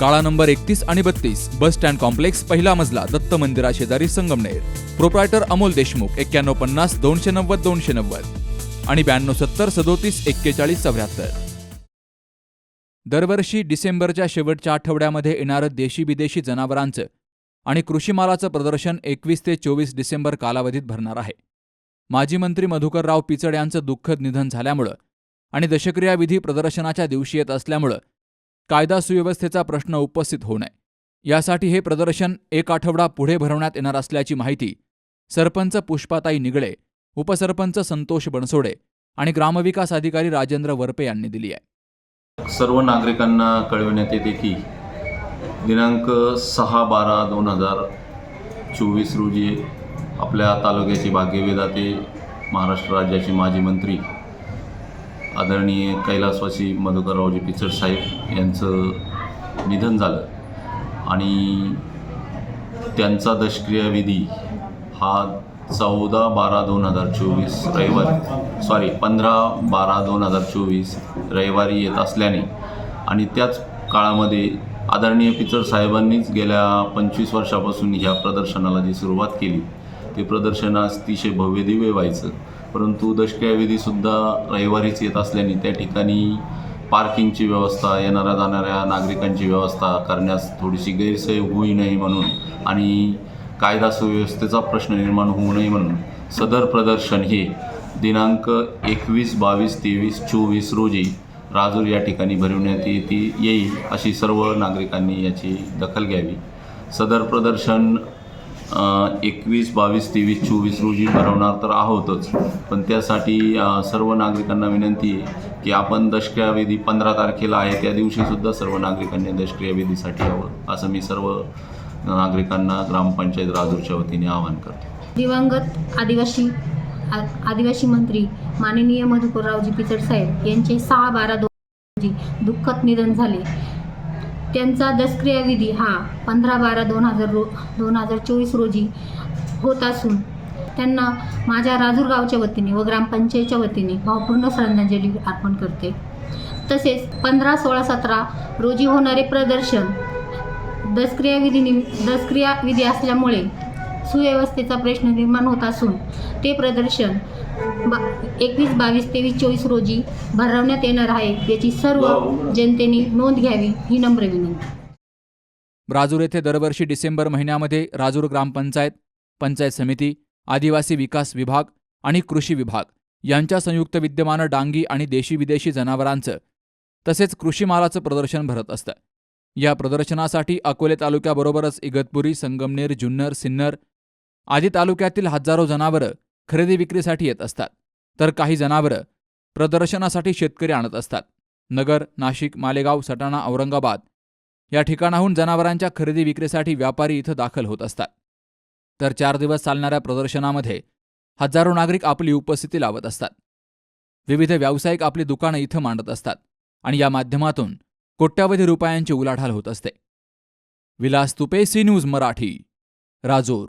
काळा नंबर एकतीस आणि बत्तीस बस स्टँड कॉम्प्लेक्स पहिला मजला दत्त मंदिरा शेजारी संगमनेर. प्रोप्रायटर अमोल देशमुख एक्क्याण्णव पन्नास दोनशे नव्वद दोनशे नव्वद. आणि ब्याण्णव सत्तर सदोतीस एक्केचाळीस चौऱ्याहत्तर. दरवर्षी डिसेंबरच्या शेवटच्या आठवड्यामध्ये येणारं देशी विदेशी जनावरांचं आणि कृषीमालाचं प्रदर्शन एकवीस ते चोवीस डिसेंबर कालावधीत भरणार आहे. माजी मंत्री मधुकरराव पिचड यांचं दुःखद निधन झाल्यामुळं आणि दशक्रियाविधी प्रदर्शनाच्या दिवशी येत असल्यामुळं कायदा सुव्यवस्थेचा प्रश्न उपस्थित होऊ नये. यासाठी हे प्रदर्शन एक आठवडा पुढे भरवण्यात येणार असल्याची माहिती सरपंच पुष्पाताई निगळे उपसरपंच संतोष बनसोडे आणि ग्रामविकास अधिकारी राजेंद्र वरपे यांनी दिली आहे. सर्व नागरिकांना कळविण्यात येते की दिनांक सहा बारा दोन हजार चोवीस रोजी आपल्या तालुक्याचे भाग्यविधाते महाराष्ट्र राज्याचे माजी मंत्री आदरणीय कैलासवासी मधुकररावजी पिचड साहेब यांचं निधन झालं. आणि त्यांचा दशक्रियाविधी हा चौदा बारा दोन हजार चोवीस रविवारी सॉरी पंधरा बारा दोन हजार चोवीस रविवारी येत असल्याने आणि त्याच काळामध्ये आदरणीय पिचड साहेबांनीच गेल्या पंचवीस वर्षापासून ह्या प्रदर्शनाला जी सुरुवात केली ते प्रदर्शन अतिशय भव्यदिव्य व्हायचं. परंतु दशक्रियाविधीसुद्धा रविवारीच येत असल्याने त्या ठिकाणी पार्किंगची व्यवस्था येणाऱ्या जाणाऱ्या नागरिकांची व्यवस्था करण्यास थोडीशी गैरसोय होऊ नये म्हणून आणि कायदा सुव्यवस्थेचा प्रश्न निर्माण होऊ नये म्हणून सदर प्रदर्शन हे दिनांक एकवीस बावीस तेवीस चोवीस रोजी राजूर या ठिकाणी भरविण्यात येते येईल अशी सर्व नागरिकांनी याची दखल घ्यावी. सदर प्रदर्शन एकवीस बावीस तेवीस चोवीस रोजी भरवणार तर आहोतच. पण त्यासाठी सर्व नागरिकांना विनंती आहे की आपण दशक्रियाविधी पंधरा तारखेला आहे त्या दिवशीसुद्धा सर्व नागरिकांनी दशक्रियाविधीसाठी यावं असं मी सर्व नागरिकांना ग्रामपंचायत राजूरच्या वतीने आवाहन करतो. दिवंगत आदिवासी आ- आदिवासी मंत्री माननीय मधुकररावजी पिचड साहेब यांचे सहा बारा दोन रोजी दुःखद निधन झाले. त्यांचा दसक्रियाविधी हा पंधरा बारा दोन हजार रो दोन हजार चोवीस रोजी होत असून त्यांना माझ्या राजूर गावच्या वतीने व ग्रामपंचायतच्या वतीने भावपूर्ण श्रद्धांजली अर्पण करते. तसेच पंधरा सोळा सतरा रोजी होणारे प्रदर्शन दसक्रियाविधी विधी विधी असल्यामुळे सुव्यवस्थेचा प्रश्न निर्माण होत असून ते प्रदर्शन बा एकवीस बावीस तेवीस चोवीस रोजी भरवण्यात येणार आहे. याची सर्व जनतेने नोंद घ्यावी ही नम्र विनंती. राजूर येथे दरवर्षी डिसेंबर महिन्यामध्ये राजूर ग्रामपंचायत पंचायत समिती आदिवासी विकास विभाग आणि कृषी विभाग यांच्या संयुक्त विद्यमानं डांगी आणि देशी विदेशी जनावरांचं तसेच कृषी मालाचं प्रदर्शन भरत असतं. या प्रदर्शनासाठी अकोले तालुक्याबरोबरच इगतपुरी संगमनेर जुन्नर सिन्नर आदी तालुक्यातील हजारो जनावरं खरेदी विक्रीसाठी येत असतात. तर काही जनावरं प्रदर्शनासाठी शेतकरी आणत असतात. नगर नाशिक मालेगाव सटाणा औरंगाबाद या ठिकाणाहून जनावरांच्या खरेदी विक्रीसाठी व्यापारी इथं दाखल होत असतात. तर चार दिवस चालणाऱ्या प्रदर्शनामध्ये हजारो नागरिक आपली उपस्थिती लावत असतात. विविध व्यावसायिक आपली दुकानं इथं मांडत असतात आणि या माध्यमातून कोट्यावधी रुपयांची उलाढाल होत असते. Vilas Tupe C news Marathi Rajur.